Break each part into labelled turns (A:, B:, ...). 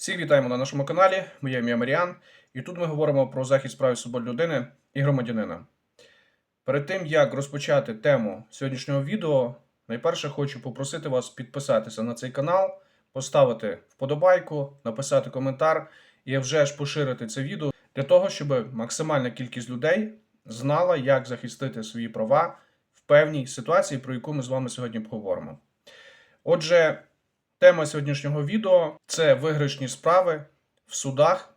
A: Всіх вітаємо на нашому каналі. Моє ім'я Маріан, і тут ми говоримо про захист прав і свобод людини і громадянина. Перед тим як розпочати тему сьогоднішнього відео, найперше хочу попросити вас підписатися на цей канал, поставити вподобайку, написати коментар і вже ж поширити це відео для того, щоб максимальна кількість людей знала, як захистити свої права в певній ситуації, про яку ми з вами сьогодні поговоримо. Отже, Тема сьогоднішнього відео це виграшні справи в судах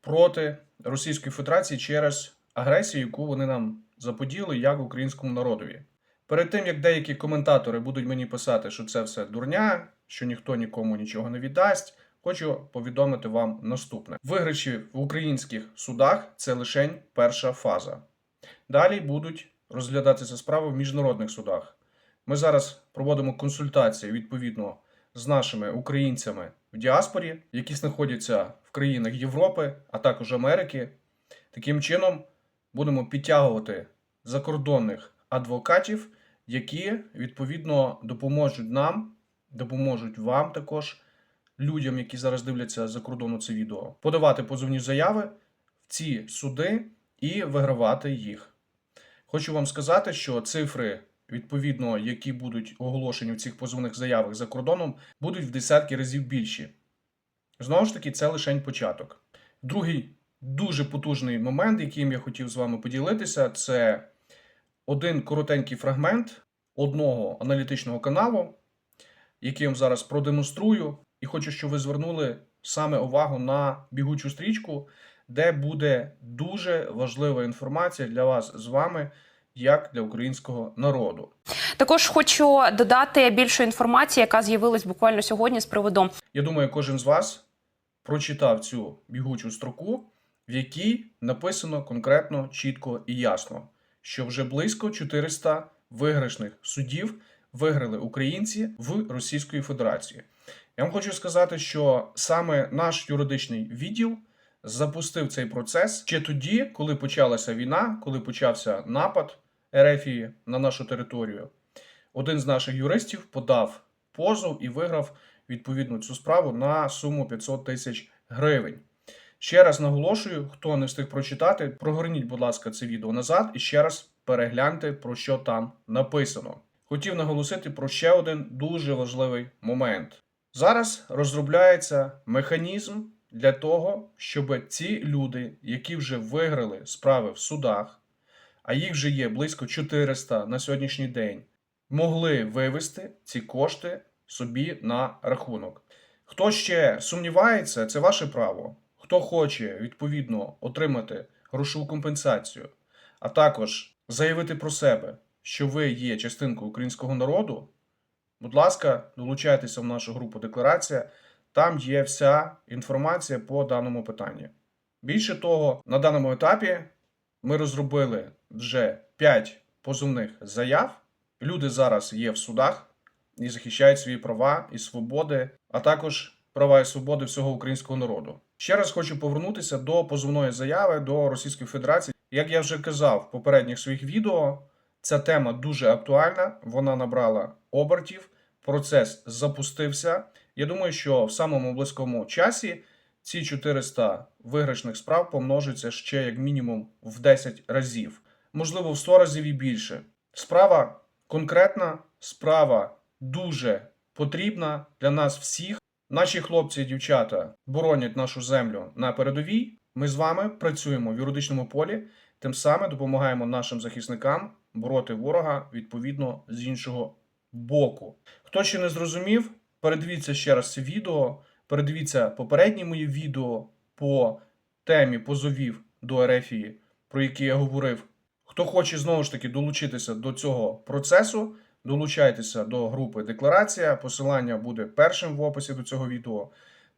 A: проти Російської Федерації через агресію, яку вони нам заподіли як українському народові. Перед тим як деякі коментатори будуть мені писати, що це все дурня, що ніхто нікому нічого не віддасть, хочу повідомити вам наступне: виграші в українських судах це лише перша фаза. Далі будуть розглядатися справи в міжнародних судах. Ми зараз проводимо консультації відповідно з нашими українцями в діаспорі, які знаходяться в країнах Європи, а також Америки. Таким чином будемо підтягувати закордонних адвокатів, які відповідно допоможуть нам, допоможуть вам також, людям, які зараз дивляться за кордону це відео, подавати позовні заяви в ці суди і вигравати їх. Хочу вам сказати, що цифри відповідно, які будуть оголошені в цих позовних заявах за кордоном, будуть в десятки разів більші. Знову ж таки, це лише початок. Другий дуже потужний момент, яким я хотів з вами поділитися, це один коротенький фрагмент одного аналітичного каналу, який я вам зараз продемонструю, і хочу, щоб ви звернули саме увагу на бігучу стрічку, де буде дуже важлива інформація для вас з вами як для українського народу.
B: Також хочу додати більше інформації, яка з'явилась буквально сьогодні з приводу
A: Я думаю, кожен з вас прочитав цю бігучу строку, в якій написано конкретно, чітко і ясно, що вже близько 400 виграшних судів виграли українці в Російської Федерації. Я вам хочу сказати, що саме наш юридичний відділ запустив цей процес ще тоді, коли почалася війна, коли почався напад Ерефії на нашу територію. Один з наших юристів подав позов і виграв відповідно цю справу на суму 500 тисяч гривень. Ще раз наголошую, хто не встиг прочитати, прогорніть, будь ласка, це відео назад і ще раз перегляньте, про що там написано. Хотів наголосити про ще один дуже важливий момент. Зараз розробляється механізм для того, щоб ці люди, які вже виграли справи в судах, а їх вже є близько 400 на сьогоднішній день, могли вивести ці кошти собі на рахунок. Хто ще сумнівається, це ваше право. Хто хоче відповідно отримати грошову компенсацію, а також заявити про себе, що ви є частинкою українського народу, будь ласка, долучайтеся в нашу групу Декларація. Там є вся інформація по даному питанню. Більше того, на даному етапі ми розробили вже 5 позовних заяв. Люди зараз є в судах і захищають свої права і свободи, а також права і свободи всього українського народу. Ще раз хочу повернутися до позовної заяви до Російської Федерації. Як я вже казав в попередніх своїх відео, ця тема дуже актуальна, вона набрала обертів, процес запустився. Я думаю, що в самому близькому часі ці 400 виграшних справ помножаться ще як мінімум в 10 разів, можливо, в 100 разів і більше. Справа конкретна, справа дуже потрібна для нас всіх. Наші хлопці і дівчата боронять нашу землю на передовій. Ми з вами працюємо в юридичному полі, тим самим допомагаємо нашим захисникам бороти ворога відповідно з іншого боку. Хто ще не зрозумів, передивіться ще раз це відео, передивіться попередні мої відео по темі позовів до Ерефії, про які я говорив. Хто хоче знову ж таки долучитися до цього процесу, долучайтеся до групи Декларація. Посилання буде першим в описі до цього відео.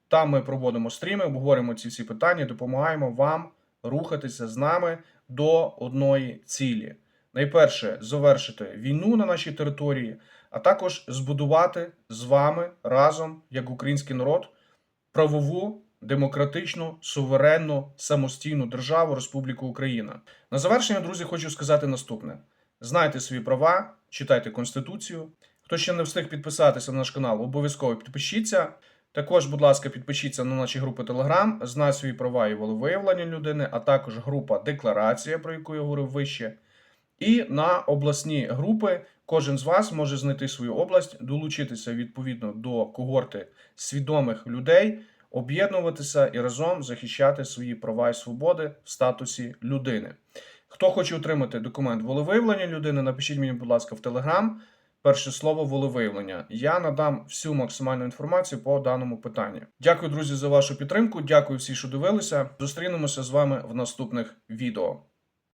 A: Там ми проводимо стріми, обговорюємо ці всі питання, допомагаємо вам рухатися з нами до одної цілі. Найперше завершити війну на нашій території, а також збудувати з вами разом, як український народ, правову, демократичну, суверенну, самостійну державу Республіку Україна. На завершення, друзі, хочу сказати наступне: знайте свої права, читайте Конституцію. Хто ще не встиг підписатися на наш канал, обов'язково підпишіться. Також, будь ласка, підпишіться на наші групи Telegram, знай свої права і волевиявлення людини, а також група Декларація, про яку я говорив вище. І на обласні групи кожен з вас може знайти свою область, долучитися відповідно до когорти свідомих людей, об'єднуватися і разом захищати свої права і свободи в статусі людини. Хто хоче отримати документ волевиявлення людини, напишіть мені, будь ласка, в Телеграм. Перше слово волевиявлення. Я надам всю максимальну інформацію по даному питанню. Дякую, друзі, за вашу підтримку. Дякую всім, що дивилися. Зустрінемося з вами в наступних відео.